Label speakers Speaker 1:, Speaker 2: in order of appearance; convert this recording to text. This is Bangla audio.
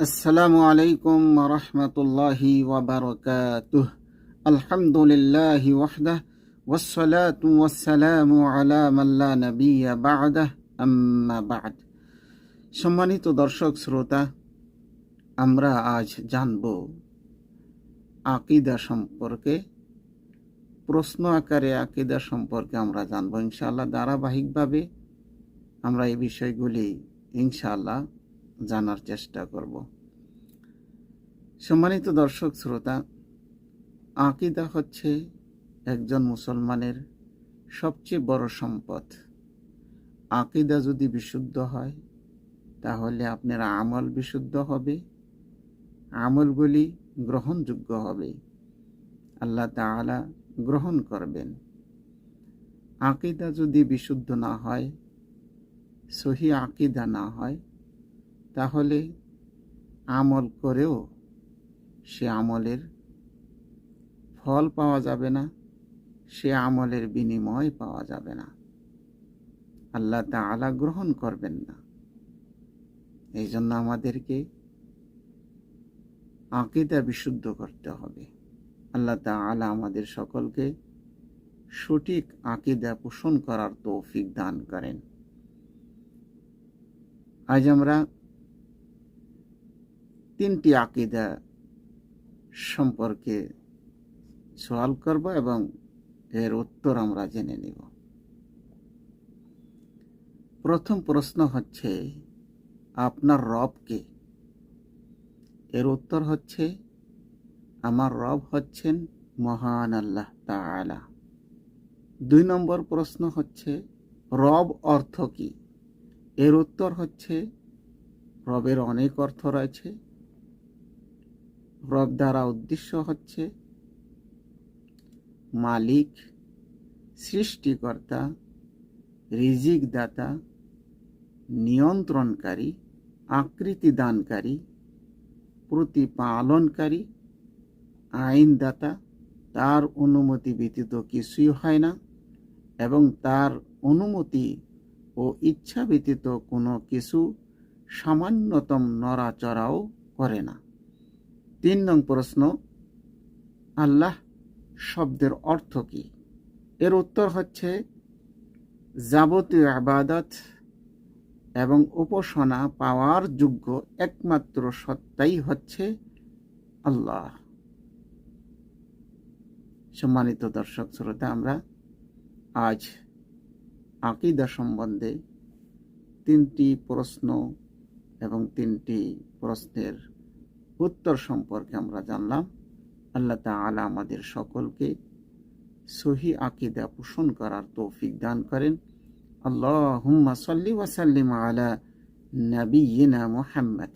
Speaker 1: السلام عليكم ورحمة الله وبركاته الحمد لله وحده والصلاة والسلام على من لا نبي بعده أما بعد সম্মানিত দর্শক শ্রোতা আমরা আজ জানব আকিদা সম্পর্কে প্রশ্ন আকারে আকিদা সম্পর্কে আমরা জানবো ইনশাআল্লাহ ধারাবাহিকভাবে আমরা এই বিষয়গুলি ইনশাআল্লাহ জানার চেষ্টা করব। সম্মানিত দর্শক, শ্রোতা, আকিদা হচ্ছে একজন মুসলমানের সবচেয়ে বড় সম্পদ। আকিদা যদি বিশুদ্ধ হয়, তাহলে আপনার আমল বিশুদ্ধ হবে, আমলগুলি গ্রহণযোগ্য হবে। আল্লাহ তাআলা গ্রহণ করবেন। আকিদা যদি বিশুদ্ধ না হয়, সহি আকিদা না হয় তাহলে আমল করেও সে আমলের ফল পাওয়া যাবে না, সে আমলের বিনিময় পাওয়া যাবে না। আল্লাহ তাআলা গ্রহণ করবেন না। এই জন্য আমাদেরকে আকিদা বিশুদ্ধ করতে হবে। আল্লাহ তাআলা আমাদের সকলকে সঠিক আকিদা পোষণ করার তৌফিক দান করেন। আজ আমরা তিনটি আকিদা সম্পর্কে সওয়াল করব এবং এর উত্তর আমরা জেনে নিব। প্রথম প্রশ্ন হচ্ছে, আপনার রবকে এর উত্তর হচ্ছে, আমার রব হচ্ছেন মহান আল্লাহ তাআলা। দুই নম্বর প্রশ্ন হচ্ছে, রব অর্থ কি? এর উত্তর হচ্ছে, রবের অনেক অর্থ রয়েছে। রব দ্বারা উদ্দেশ্য হচ্ছে মালিক, সৃষ্টিকর্তা রিজিক দাতা নিয়ন্ত্রণকারী আকৃতি দানকারী প্রতিপালনকারী, আইনদাতা। তার অনুমতি ব্যতীত কিছুই হয় না এবং তার অনুমতি ও ইচ্ছা ব্যতীত কোনো কিছু সামান্যতম নড়াচড়াও করে না। তিন নং প্রশ্ন, আল্লাহ শব্দের অর্থ কি? এর উত্তর হচ্ছে যাবতীয় আবাদত এবং উপাসনা পাওয়ার যোগ্য একমাত্র সত্তাই হচ্ছে আল্লাহ। সম্মানিত দর্শক শ্রোতা, আমরা আজ আকিদা সম্বন্ধে তিনটি প্রশ্ন এবং তিনটি প্রশ্নের উত্তর সম্পর্কে আমরা জানলাম। আল্লাহ তালা আমাদের সকলকে সহি আকিদা পোষণ করার তৌফিক দান করেন। আল্লাহ হুম্মা সাল্লি ওয়াসাল্লিম আলা নবীনা মুহাম্মদ।